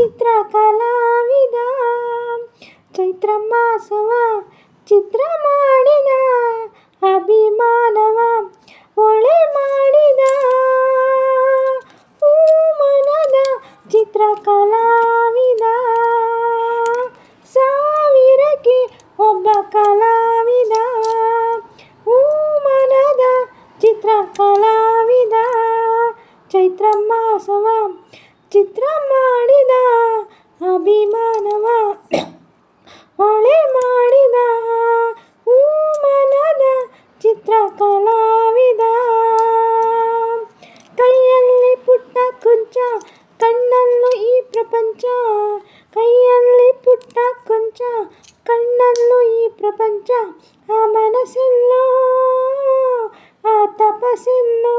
ಚಿತ್ರಕಲಾವಿದ ಚೈತ್ರ ಮಾಸವ ಚಿತ್ರ ಮಾಡಿದ. ಚಿತ್ರ ಮಾಡಿದ ಅಭಿಮಾನವ. ಹೊಳೆ ಮಾಡಿದ ಹೂಮನದ ಚಿತ್ರ ಕಲಾವಿದ. ಕೈಯಲ್ಲಿ ಪುಟ್ಟ ಕುಂಚ, ಕಣ್ಣಲ್ಲೂ ಈ ಪ್ರಪಂಚ. ಕೈಯಲ್ಲಿ ಪುಟ್ಟ ಕುಂಚ, ಕಣ್ಣಲ್ಲೂ ಈ ಪ್ರಪಂಚ. ಆ ಮನಸ್ಸೆಲ್ಲೋ, ಆ ತಪಸ್ಸೆಲ್ಲೋ.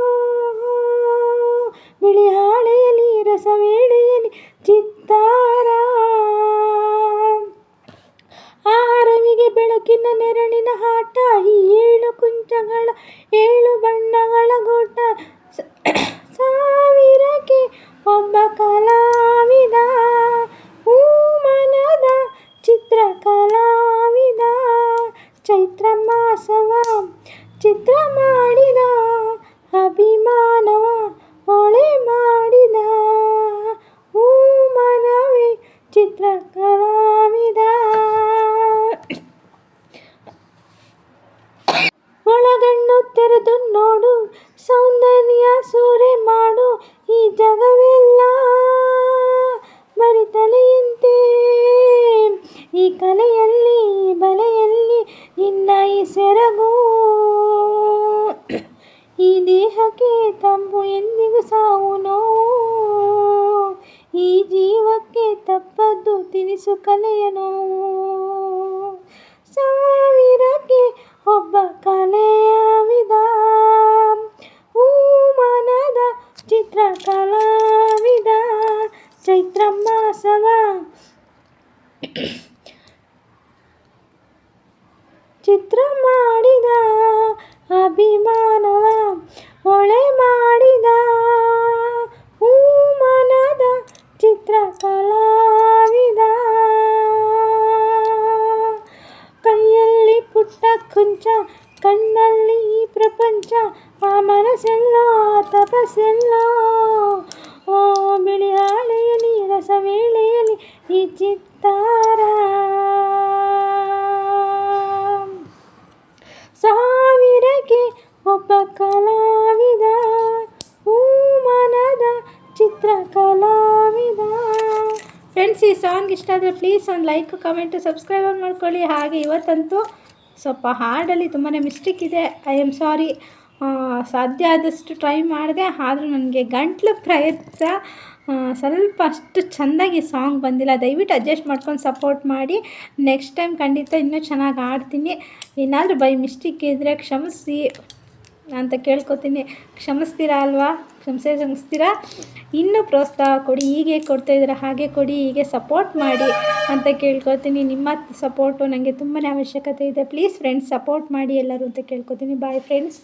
ಬಿಳಿ ರವಿಗೆ ಬೆಳಕಿನ ನೆರಳಿನ ಹಾಟ ಈ ಏಳು ಕುಂಚಗಳ ಏಳು ಬಣ್ಣಗಳ ಗೋಟ ಈ ಕಲೆಯಲ್ಲಿ ಬಲೆಯಲ್ಲಿ ನಿನ್ನ ಈ ಸೆರಗು. ಈ ದೇಹಕ್ಕೆ ತಂಪು ಎಂದಿಗೂ ಸಾವು ನೋವು. ಈ ಜೀವಕ್ಕೆ ತಪ್ಪದ್ದು ತಿನಿಸು ಕಲೆಯ ನೋವು. ಸಾವಿರಕ್ಕೆ ಒಬ್ಬ ಕಲೆಯ ವಿಧ ಹೂಮನದ ಚಿತ್ರ ಕಲಾವಿದ ಚೈತ್ರ ಮಾಸವ ಚಿತ್ರ ಮಾಡಿದ, ಅಭಿಮಾನವ ಹೊಳೆ ಮಾಡಿದ. ಹೂ ಮನದ ಚಿತ್ರ ಕಲಾವಿದ. ಕೈಯಲ್ಲಿ ಪುಟ್ಟ ಕುಂಚ, ಕಣ್ಣಲ್ಲಿ ಈ ಪ್ರಪಂಚ, ಆ ಮನಸ್ಸೆಲ್ಲೋ ತಪಸ್ಸೆಲ್ಲೋ. ಓ ಚಿತ್ರ ಕಲಾವಿದ ಫ್ರೆಂಡ್ಸ್ ಈ ಸಾಂಗ್ ಇಷ್ಟ ಆದರೆ ಪ್ಲೀಸ್ ಒಂದು ಲೈಕ್ ಕಮೆಂಟು ಸಬ್ಸ್ಕ್ರೈಬ್ ಮಾಡ್ಕೊಳ್ಳಿ. ಹಾಗೆ ಇವತ್ತಂತೂ ಸ್ವಲ್ಪ ಹಾಡಲ್ಲಿ ತುಂಬಾ ಮಿಸ್ಟೇಕ್ ಇದೆ. ಐ ಆಮ್ ಸಾರಿ ಸಾಧ್ಯ ಆದಷ್ಟು ಟ್ರೈ ಮಾಡಿದೆ. ಆದರೂ ನನಗೆ ಗಂಟ್ಲು ಪ್ರಯತ್ನ. ಸ್ವಲ್ಪ ಅಷ್ಟು ಚೆಂದಾಗಿ ಸಾಂಗ್ ಬಂದಿಲ್ಲ. ದಯವಿಟ್ಟು ಅಡ್ಜಸ್ಟ್ ಮಾಡ್ಕೊಂಡು ಸಪೋರ್ಟ್ ಮಾಡಿ. ನೆಕ್ಸ್ಟ್ ಟೈಮ್ ಖಂಡಿತ ಇನ್ನೂ ಚೆನ್ನಾಗಿ ಆಡ್ತೀನಿ ಏನಾದರೂ ಬೈ ಮಿಸ್ಟೇಕ್ ಇದ್ದರೆ ಕ್ಷಮಿಸಿ ಅಂತ ಕೇಳ್ಕೊತೀನಿ. ಕ್ಷಮಿಸ್ತೀರಾ ಅಲ್ವಾ? ಕ್ಷಮಿಸೇ ಕ್ಷಮಿಸ್ತೀರಾ ಇನ್ನೂ ಪ್ರೋತ್ಸಾಹ ಕೊಡಿ, ಹೀಗೆ ಕೊಡ್ತಾ ಇದ್ದೀರಾ, ಹಾಗೆ ಕೊಡಿ, ಹೀಗೆ ಸಪೋರ್ಟ್ ಮಾಡಿ ಅಂತ ಕೇಳ್ಕೊತೀನಿ ನಿಮ್ಮ ಸಪೋರ್ಟು ನನಗೆ ತುಂಬಾ ಅವಶ್ಯಕತೆ ಇದೆ. ಪ್ಲೀಸ್ ಫ್ರೆಂಡ್ಸ್ ಸಪೋರ್ಟ್ ಮಾಡಿ ಎಲ್ಲರೂ ಅಂತ ಕೇಳ್ಕೊತೀನಿ ಬಾಯ್ ಫ್ರೆಂಡ್ಸ್